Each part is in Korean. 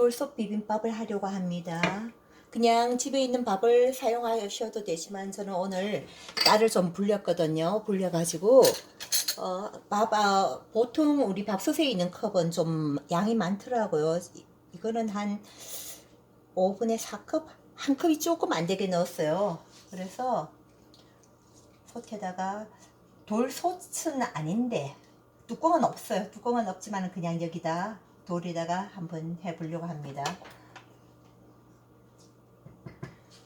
돌솥 비빔밥을 하려고 합니다. 그냥 집에 있는 밥을 사용하셔도 되지만 저는 오늘 쌀을 좀 불렸거든요. 불려가지고 어, 밥, 아, 보통 우리 밥솥에 있는 컵은 좀 양이 많더라고요. 이- 이거는 한 5분의 4컵? 한 컵이 조금 안 되게 넣었어요. 그래서 솥에다가 돌솥은 아닌데 뚜껑은 없어요. 뚜껑은 없지만 그냥 여기다 돌에다가 한번 해보려고 합니다.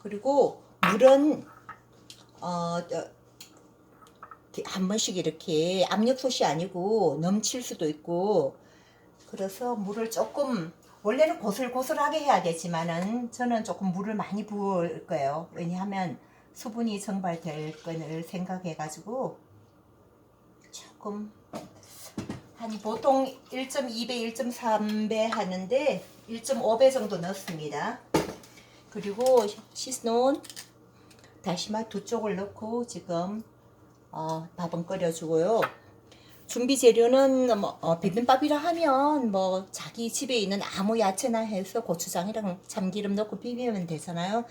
그리고 물은 어, 한 번씩 이렇게 압력솥이 아니고 넘칠 수도 있고 그래서 물을 조금 원래는 고슬고슬하게 해야 되지만은 저는 조금 물을 많이 부을 거예요. 왜냐하면 수분이 증발될 거를 생각해 가지고 조금 한 보통 1.2배, 1.3배 하는데 1.5배 정도 넣습니다. 그리고 씻어놓은 다시마 두 쪽을 넣고 지금 어, 밥은 끓여주고요. 준비 재료는 뭐 어, 비빔밥이라 하면 뭐 자기 집에 있는 아무 야채나 해서 고추장이랑 참기름 넣고 비비면 되잖아요.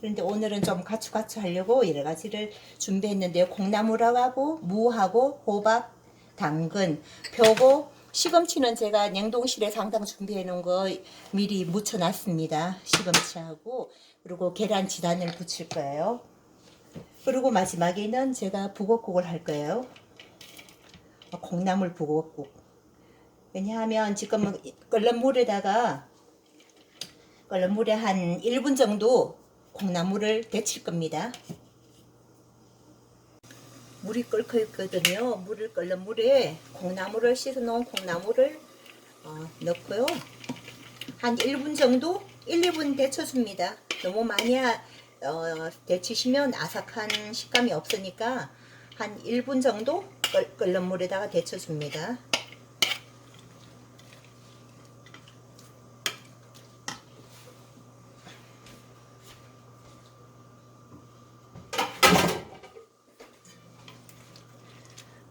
그런데 오늘은 좀 가추가추 하려고 여러 가지를 준비했는데요. 콩나물하고 무하고 호박, 당근, 표고, 시금치는 제가 냉동실에 상당 준비해 놓은 거 미리 묻혀 놨습니다. 시금치하고 그리고 계란 지단을 부칠 거예요. 그리고 마지막에는 제가 북엇국을 할 거예요. 콩나물 북엇국. 왜냐하면 지금 끓는 물에다가 끓는 물에 한 1분 정도 콩나물을 데칠 겁니다. 물이 끓고 있거든요. 물을 끓는 물에 콩나물을 씻어 놓은 콩나물을 어, 넣고요. 한 1분 정도 1, 2분 데쳐줍니다. 너무 많이 하- 어, 데치시면 아삭한 식감이 없으니까 한 1분 정도 끓, 끓는 물에다가 데쳐줍니다.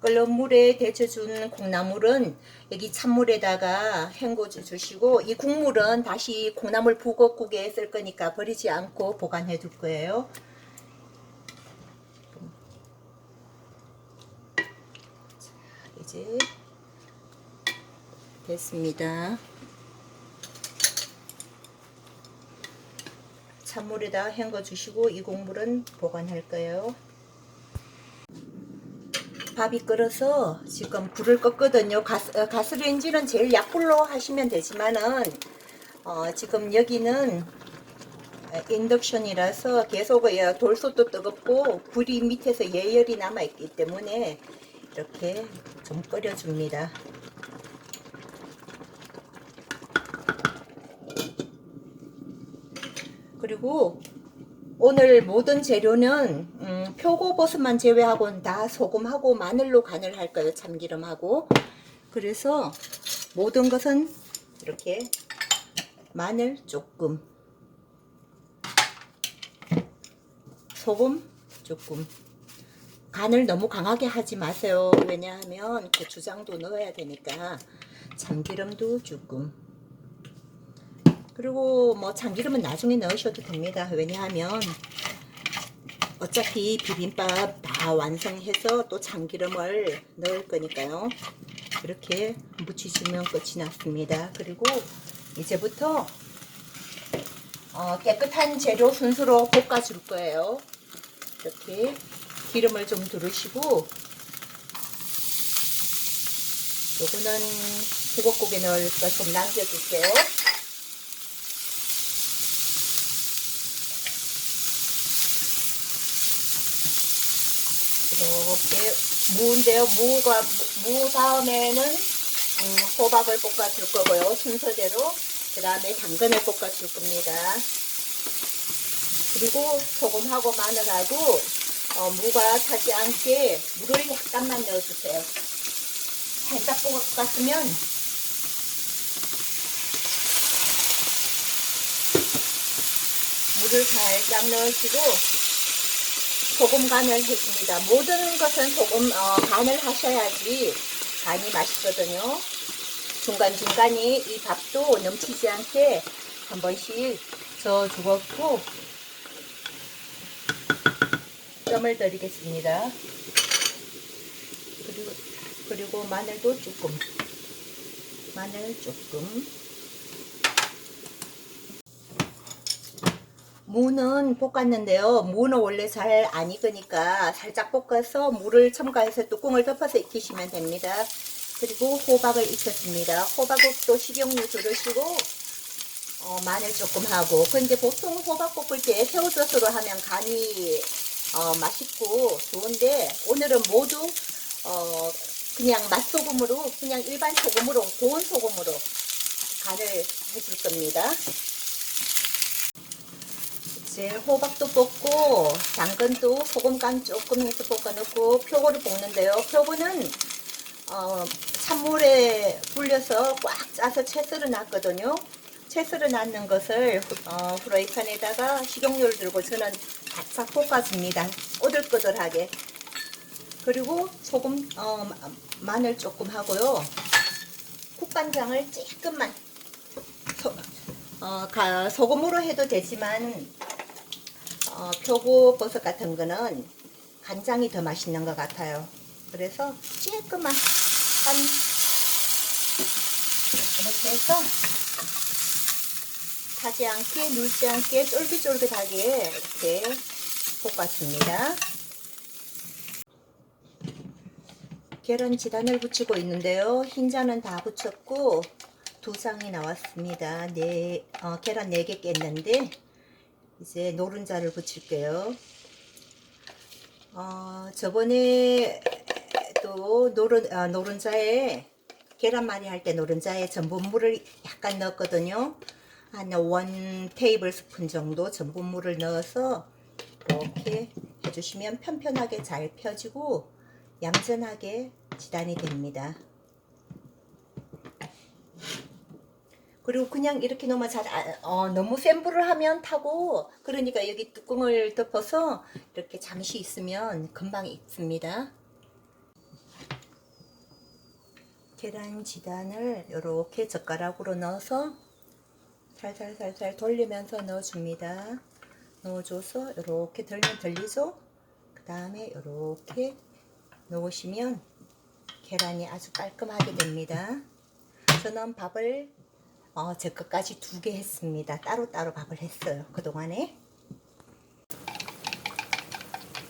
끓는 물에 데쳐준 콩나물은 여기 찬물에다가 헹궈 주시고 이 국물은 다시 콩나물 북엇국에 쓸 거니까 버리지 않고 보관해 둘 거예요. 자, 이제 됐습니다. 찬물에다 헹궈 주시고 이 국물은 보관할 거예요. 밥이 끓어서 지금 불을 껐거든요. 가스, 어, 가스레인지는 제일 약불로 하시면 되지만은 어, 지금 여기는 어, 인덕션이라서 계속 어, 돌솥도 뜨겁고 불이 밑에서 예열이 남아 있기 때문에 이렇게 좀 끓여줍니다. 그리고 오늘 모든 재료는 음, 표고버섯만 제외하고는 다 소금하고 마늘로 간을 할 거예요. 참기름하고. 그래서 모든 것은 이렇게 마늘 조금, 소금 조금. 간을 너무 강하게 하지 마세요. 왜냐하면 고추장도 넣어야 되니까 참기름도 조금. 그리고 뭐 참기름은 나중에 넣으셔도 됩니다. 왜냐하면 어차피 비빔밥 다 완성해서 또 참기름을 넣을 거니까요. 이렇게 묻히시면 끝이 났습니다. 그리고 이제부터 어, 깨끗한 재료 순서로 볶아줄 거예요. 이렇게 기름을 좀 두르시고 요거는 북엇국에 넣을 거 좀 남겨줄게요. 이렇게 무인데요. 무가 무 다음에는 음, 호박을 볶아 줄 거고요. 순서대로 그 다음에 당근을 볶아 줄 겁니다. 그리고 소금하고 마늘하고 어, 무가 타지 않게 물을 약간만 넣어주세요. 살짝 볶았으면 물을 살짝 넣으시고 소금 간을 해줍니다. 모든 것은 소금 어, 간을 하셔야지 간이 맛있거든요. 중간중간에 이 밥도 넘치지 않게 한 번씩 저 주었고 뜸을 들이겠습니다. 그리고 그리고 마늘도 조금 마늘 조금 무는 볶았는데요. 무는 원래 잘 안 익으니까 살짝 볶아서 물을 첨가해서 뚜껑을 덮어서 익히시면 됩니다. 그리고 호박을 익혔습니다. 호박국도 식용유 두르시고 어, 마늘 조금 하고 근데 보통 호박 볶을 때 새우젓으로 하면 간이 어, 맛있고 좋은데 오늘은 모두 어, 그냥 맛소금으로 그냥 일반 소금으로 고운 소금으로 간을 해줄 겁니다. 이제 호박도 볶고 당근도 소금 간 조금 해서 볶아 넣고 표고를 볶는데요. 표고는 어, 찬물에 불려서 꽉 짜서 채 썰어 놨거든요. 채 썰어 놨는 것을 어, 프라이팬에다가 식용유를 들고 저는 바싹 볶아줍니다. 꼬들꼬들하게. 그리고 소금, 어, 마- 마늘 조금 하고요. 국간장을 조금만 소, 어, 가, 소금으로 해도 되지만 어, 표고 버섯 같은 거는 간장이 더 맛있는 것 같아요. 그래서 조금만 한 이렇게 해서 타지 않게 눌지 않게 쫄깃쫄깃하게 이렇게 볶아줍니다. 계란 지단을 붙이고 있는데요. 흰자는 다 붙였고 두 장이 나왔습니다. 네, 어, 계란 4개 깼는데 이제 노른자를 붙일게요. 어, 저번에 또 노른, 아, 노른자에 계란말이 할 때 노른자에 전분물을 약간 넣었거든요. 한원 테이블 스푼 정도 전분물을 넣어서 이렇게 해주시면 편편하게 잘 펴지고 얌전하게 지단이 됩니다. 그리고 그냥 이렇게 놓으면 잘, 안- 어, 너무 센 불을 하면 타고, 그러니까 여기 뚜껑을 덮어서 이렇게 잠시 있으면 금방 익습니다. 계란 지단을 이렇게 젓가락으로 넣어서 살살살살 돌리면서 넣어줍니다. 넣어줘서 이렇게 들면 들리죠? 그 다음에 이렇게 넣으시면 계란이 아주 깔끔하게 됩니다. 저는 밥을 어, 제 것까지 두 개 했습니다. 따로따로 밥을 했어요. 그동안에.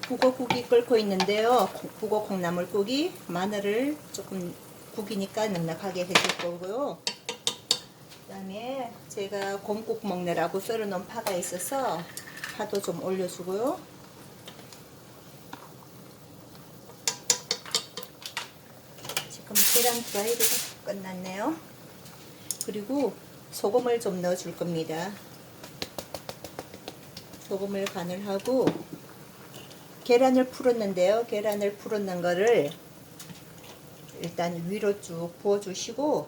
북어국이 끓고 있는데요. 국- 북어 콩나물국이 마늘을 조금 국이니까 넉넉하게 해줄 거고요. 그 다음에 제가 곰국 먹느라고 썰어놓은 파가 있어서 파도 좀 올려주고요. 지금 계란 프라이드가 끝났네요. 그리고 소금을 좀 넣어줄 겁니다. 소금을 간을 하고 계란을 풀었는데요. 계란을 풀었는 거를 일단 위로 쭉 부어주시고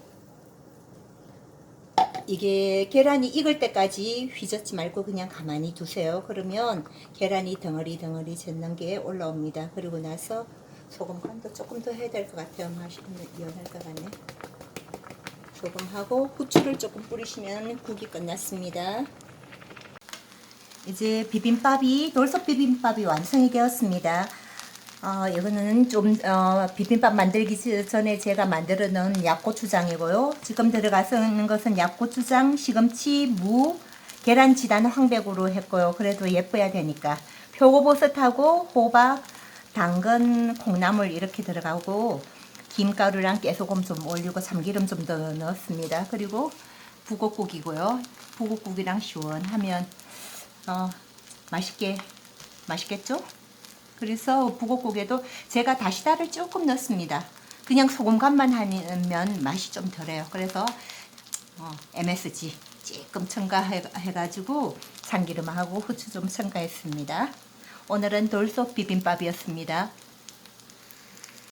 이게 계란이 익을 때까지 휘젓지 말고 그냥 가만히 두세요. 그러면 계란이 덩어리 덩어리 젖는 게 올라옵니다. 그리고 나서 소금 간도 조금 더 해야 될 것 같아요. 맛이 연할 것 같네. 소금하고 후추를 조금 뿌리시면 국이 끝났습니다. 이제 비빔밥이 돌솥 비빔밥이 완성이 되었습니다. 어, 이거는 좀 어, 비빔밥 만들기 전에 제가 만들어 놓은 약고추장이고요. 지금 들어가는 것은 약고추장, 시금치, 무, 계란 지단 황백으로 했고요. 그래도 예뻐야 되니까 표고버섯하고 호박, 당근, 콩나물 이렇게 들어가고 김가루랑 깨소금 좀 올리고 참기름 좀 더 넣었습니다. 그리고 북엇국이고요. 북엇국이랑 시원하면 어, 맛있게 맛있겠죠? 그래서 북엇국에도 제가 다시다를 조금 넣습니다. 그냥 소금 간만 하면 맛이 좀 덜해요. 그래서 어, MSG 조금 첨가해가지고 참기름하고 후추 좀 첨가했습니다. 오늘은 돌솥 비빔밥이었습니다.